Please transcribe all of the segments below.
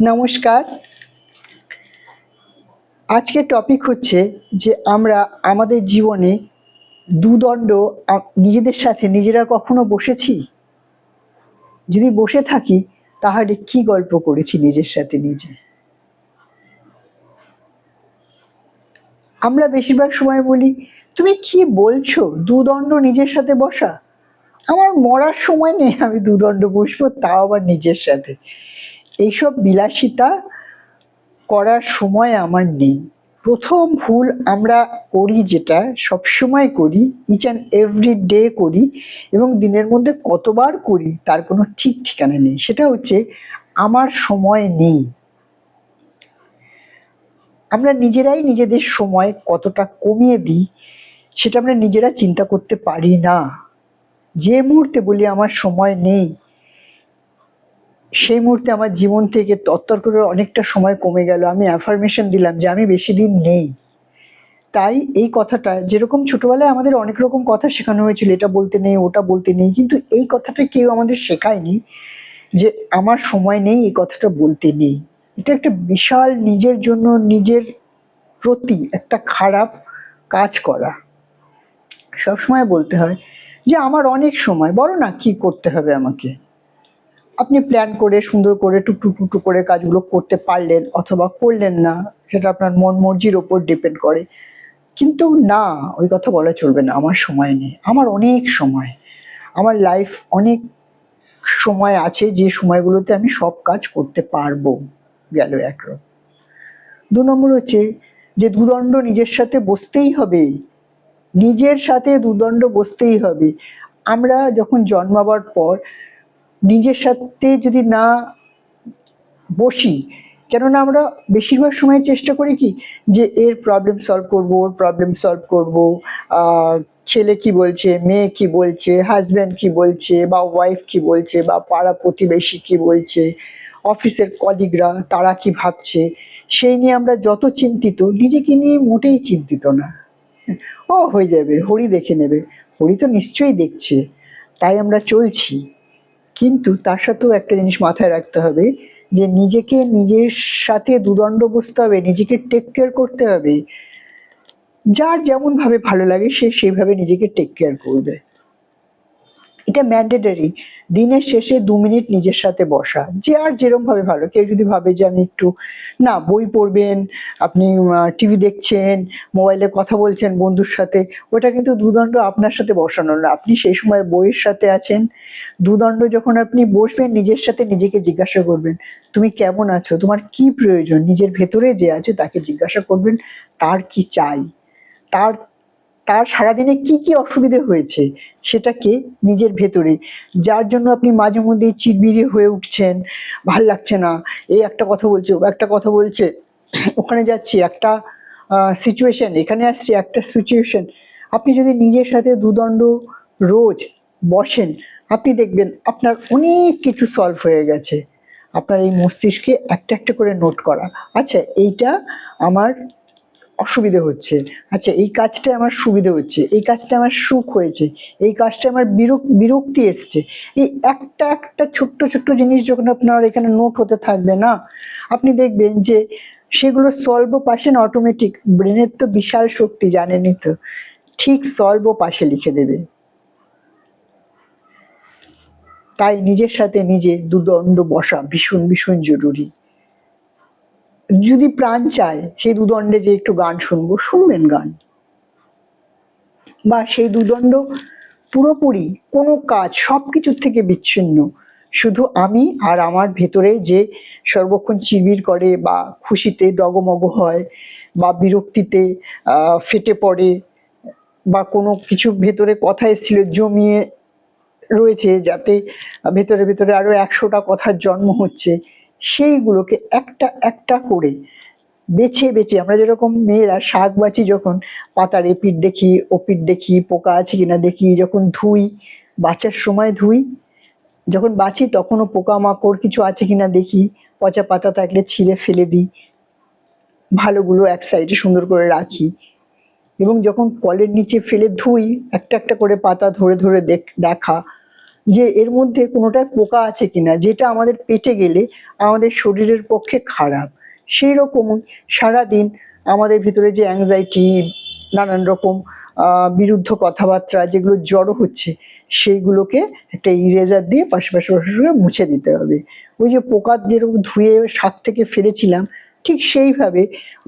নমস্কার। আজকে টপিক হচ্ছে যে আমরা আমাদের জীবনে দুদণ্ড নিজেদের সাথে নিজেরা কখনো বসেছি? যদি বসে থাকি, তাহলে কি গল্প করেছি নিজের সাথে নিজে? আমরা বেশিরভাগ সময় বলি, তুমি কি বলছো দুদণ্ড নিজের সাথে বসা? আমার মরার সময় নেই আমি দুদণ্ড বসবো, তাও আবার নিজের সাথে। এইসব বিলাসিতা করার সময় আমার নেই। প্রথম ভুল আমরা করি যেটা সবসময় করি ইচ অ্যান্ড এভরি ডে করি এবং দিনের মধ্যে কতবার করি তার কোনো ঠিক ঠিকানা নেই। সেটা হচ্ছে আমার সময় নেই। আমরা নিজেরাই নিজেদের সময় কতটা কমিয়ে দিই সেটা আমরা নিজেরা চিন্তা করতে পারি না। যে মুহূর্তে বলি আমার সময় নেই সেই মুহূর্তে আমার জীবন থেকে তত্তর করে অনেকটা সময় কমে গেল। আমি অ্যাফার্মেশন দিলাম যে আমি বেশি দিন নেই। তাই এই কথাটা, যেরকম ছোটবেলায় আমাদের অনেক রকম কথা শেখানো হয়েছিল, এটা বলতে নেই, ওটা বলতে নেই, কিন্তু এই কথাটা কেউ আমাদের শেখায়নি যে আমার সময় নেই এই কথাটা বলতে নেই। এটা একটা বিশাল নিজের জন্য, নিজের প্রতি একটা খারাপ কাজ করা। সবসময় বলতে হয় যে আমার অনেক সময়, বলো না কি করতে হবে আমাকে। আপনি প্ল্যান করে, সুন্দর করে টুকটু টুকটু করে কাজগুলো করতে পারলেন অথবা করলেন না, সেটা আপনার মন মর্জির ওপর ডিপেন্ড করে। কিন্তু না, ওই কথা বলা চলবে না, আমার সময় নেই। আমার অনেক সময়। আমার লাইফ অনেক সময় আছে যে সময়গুলোতে আমি সব কাজ করতে পারব, গেল একরকম দু নম্বর হচ্ছে যে দুদণ্ড নিজের সাথে বসতেই হবে। নিজের সাথে দুদণ্ড বসতেই হবে। আমরা যখন জন্মাবার পর নিজের সাথে যদি না বসি, কেননা আমরা বেশিরভাগ সময় চেষ্টা করি কি যে এর প্রবলেম সলভ করব, ওর প্রবলেম সলভ করব ছেলে কি বলছে, মেয়ে কি বলছে হাজব্যান্ড কি বলছে, বা ওয়াইফ কি বলছে, বা পাড়া প্রতিবেশী কি বলছে অফিসের কলিগরা তারা কি ভাবছে, সেই নিয়ে আমরা যত চিন্তিত, নিজেকে নিয়ে মোটেই চিন্তিত না। ও হয়ে যাবে, হরি দেখে নেবে, হরি তো নিশ্চয়ই দেখছে, তাই আমরা চলছি। কিন্তু তার সাথেও একটা জিনিস মাথায় রাখতে হবে, যে নিজেকে নিজের সাথে দুদণ্ড বসতে হবে, নিজেকে টেক কেয়ার করতে হবে। যার যেমন ভাবে ভালো লাগে সে সেভাবে নিজেকে টেক কেয়ার করবে। এটা ম্যান্ডেটারি দিনের শেষে দু মিনিট নিজের সাথে বসা। যে আর যেরম ভাবে ভালো। কেউ যদি ভাবে যে আমি একটু, না, বই পড়বেন, আপনি টিভি দেখছেন, মোবাইলে কথা বলছেন বন্ধুর সাথে, ওটা কিন্তু দুদণ্ড আপনার সাথে বসানো না। আপনি সেই সময় বইয়ের সাথে আছেন। দুদণ্ড যখন আপনি বসবেন, নিজের সাথে নিজেকে জিজ্ঞাসা করবেন, তুমি কেমন আছো? তোমার কি প্রয়োজন? নিজের ভেতরে যে আছে তাকে জিজ্ঞাসা করবেন, তার কি চাই? তার তার সারাদিনে কি কি অসুবিধে হয়েছে সেটাকে নিজের ভেতরে? যার জন্য আপনি মাঝে মধ্যে চিড়বিড়ি হয়ে উঠছেন, ভালো লাগছে না, এই একটা কথা বলছে একটা কথা বলছে, ওখানে যাচ্ছি, একটা সিচুয়েশন এখানে আসছি, একটা সিচুয়েশন আপনি যদি নিজের সাথে দুদণ্ড রোজ বসেন, আপনি দেখবেন আপনার অনেক কিছু সলভ হয়ে গেছে। আপনার এই মস্তিষ্কে একটা একটা করে নোট করা। আচ্ছা এইটা আমার অসুবিধে হচ্ছে। আচ্ছা এই কাজটা আমার সুবিধে হচ্ছে, এই কাজটা আমার সুখ হয়েছে, এই কাজটা আমার বিরক, বিরক্তি এসছে। এই একটা একটা ছোট্ট ছোট্ট জিনিস যখন আপনার এখানে নোট হতে থাকবে না, আপনি দেখবেন যে সেগুলো সলভও পাশে না অটোমেটিক ব্রেনের তো বিশাল শক্তি, জানেনই তো। ঠিক সলভও পাশে লিখে দেবে। তাই নিজের সাথে নিজে দুদণ্ড বসা ভীষণ ভীষণ জরুরি। যদি প্রাণ চায়, সেই দুদণ্ডে যে একটু গান শুনব, শুনবেন গান। বা সেই দুদণ্ড পুরোপুরি কোনো কাজ সব কিছুর থেকে বিচ্ছিন্ন। শুধু আমি আর আমার ভেতরে যে সর্বক্ষণ চিবির করে বা খুশিতে ডগমগ হয় বা বিরক্তিতে ফেটে পড়ে বা কোনো কিছু ভেতরে কথা এসেছিল, জমিয়ে রয়েছে যাতে ভেতরে ভেতরে আরও একশোটা কথার জন্ম হচ্ছে সেইগুলোকে একটা একটা করে বেছে বেছে আমরা যেরকম মেয়েরা শাক বাছি যখন, পাতার এপিট দেখি ওপিট দেখি, পোকা আছে কিনা দেখি, যখন ধুই বাচ্চার সময় ধুই, যখন বাছি তখনও পোকামাকড় কিছু আছে কিনা দেখি, পচা পাতা থাকলে ছিঁড়ে ফেলে দিই, ভালোগুলো এক সাইডে সুন্দর করে রাখি। এবং যখন কলের নিচে ফেলে ধুই, একটা একটা করে পাতা ধরে ধরে দেখ- দেখা যে এর মধ্যে কোনোটায় পোকা আছে কিনা, যেটা আমাদের পেটে গেলে আমাদের শরীরের পক্ষে খারাপ। সেই রকমই সারাদিন আমাদের ভিতরে যে অ্যাংজাইটি নানান রকম বিরুদ্ধ কথাবার্তা যেগুলো জড়ো হচ্ছে, সেইগুলোকে একটা ইরেজার দিয়ে পাশে পাশে পাশে পাশে মুছে দিতে হবে। ওই যে পোকা যেরকম ধুয়ে শাক থেকে ফেলেছিলাম ঠিক সেইভাবে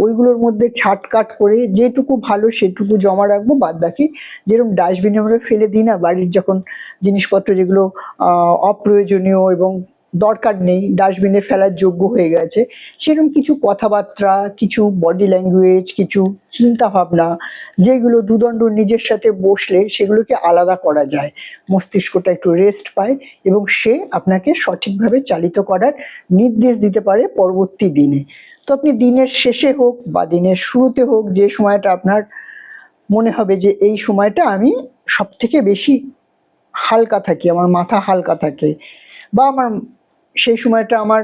ওইগুলোর মধ্যে ছাট কাট করে যেটুকু ভালো সেটুকু জমা রাখব, বাদ বাকি যেরকম ডাস্টবিনে আমরা ফেলে দিই না, বাড়ির যখন জিনিসপত্র যেগুলো অপ্রয়োজনীয় এবং দরকার নেই ডাস্টবিনে ফেলার যোগ্য হয়ে গেছে, সেরকম কিছু কথাবার্তা, কিছু বডি ল্যাঙ্গুয়েজ কিছু চিন্তা ভাবনা যেগুলো দুদণ্ড নিজের সাথে বসলে সেগুলোকে আলাদা করা যায়। মস্তিষ্কটা একটু রেস্ট পায় এবং সে আপনাকে সঠিকভাবে চালিত করার নির্দেশ দিতে পারে পরবর্তী দিনে। তো আপনি দিনের শেষে হোক বা দিনের শুরুতে হোক যে সময়টা আপনার মনে হবে যে এই সময়টা আমি সব থেকে বেশি হালকা থাকি, আমার মাথা হালকা থাকে বা আমার সেই সময়টা আমার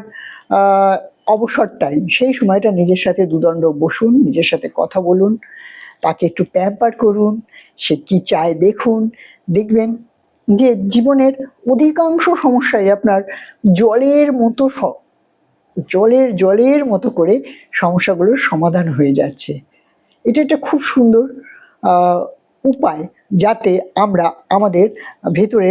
অবসর টাইম সেই সময়টা নিজের সাথে দুদণ্ড বসুন, নিজের সাথে কথা বলুন, তাকে একটু প্যাম্পার করুন, সে কি চায় দেখুন, দেখবেন যে জীবনের অধিকাংশ সমস্যাই আপনার জলের মতো জলের জলের মতো করে সমস্যাগুলোর সমাধান হয়ে যাচ্ছে। এটা একটা খুব সুন্দর উপায় যাতে আমরা আমাদের ভেতরে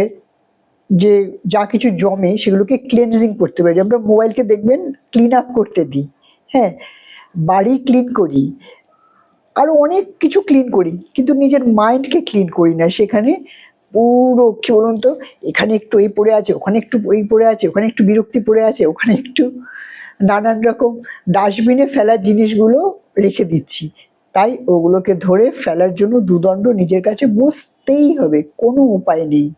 যে যা কিছু জমে সেগুলোকে ক্লিনজিং করতে পারি। আমরা মোবাইলকে দেখবেন ক্লিন আপ করতে দিই। হ্যাঁ বাড়ি ক্লিন করি আরও অনেক কিছু ক্লিন করি, কিন্তু নিজের মাইন্ডকে ক্লিন করি না। সেখানে পুরো কি বলুন তো? এখানে একটু এই পড়ে আছে, ওখানে একটু এই পড়ে আছে, ওখানে একটু বিরক্তি পড়ে আছে, ওখানে একটু নানান রকম ডাস্টবিনে ফেলার জিনিসগুলো রেখে দিচ্ছি। তাই ওগুলোকে ধরে ফেলার জন্য দুদণ্ড নিজের কাছে বসতেই হবে, কোনো উপায় নেই,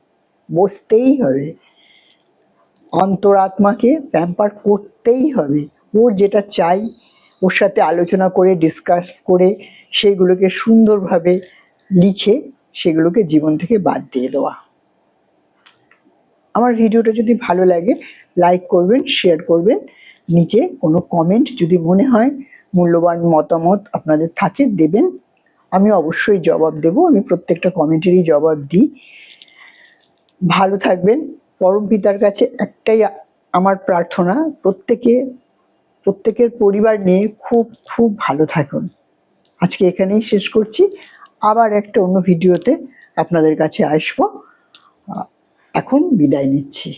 বসতেই হবে। অন্তরাত্মাকে প্যাম্পার করতেই হবে ওর যেটা চাই, ওর সাথে আলোচনা করে ডিসকাস করে সেইগুলোকে সুন্দরভাবে লিখে সেগুলোকে জীবন থেকে বাদ দিয়ে দেওয়া। আমার ভিডিওটা যদি ভালো লাগে লাইক করবেন শেয়ার করবেন। নিচে কোনো কমেন্ট যদি মনে হয়, মূল্যবান মতামত আপনাদের থাকে, দেবেন। আমি অবশ্যই জবাব দেব। আমি প্রত্যেকটা কমেন্টেরই জবাব দিই। ভালো থাকবেন। পরম পিতার কাছে একটাই আমার প্রার্থনা, প্রত্যেকে, প্রত্যেকের পরিবার নিয়ে খুব খুব ভালো থাকুন। আজকে এখানেই শেষ করছি। আবার একটা অন্য ভিডিওতে আপনাদের কাছে আসব। এখন বিদায় নিচ্ছি।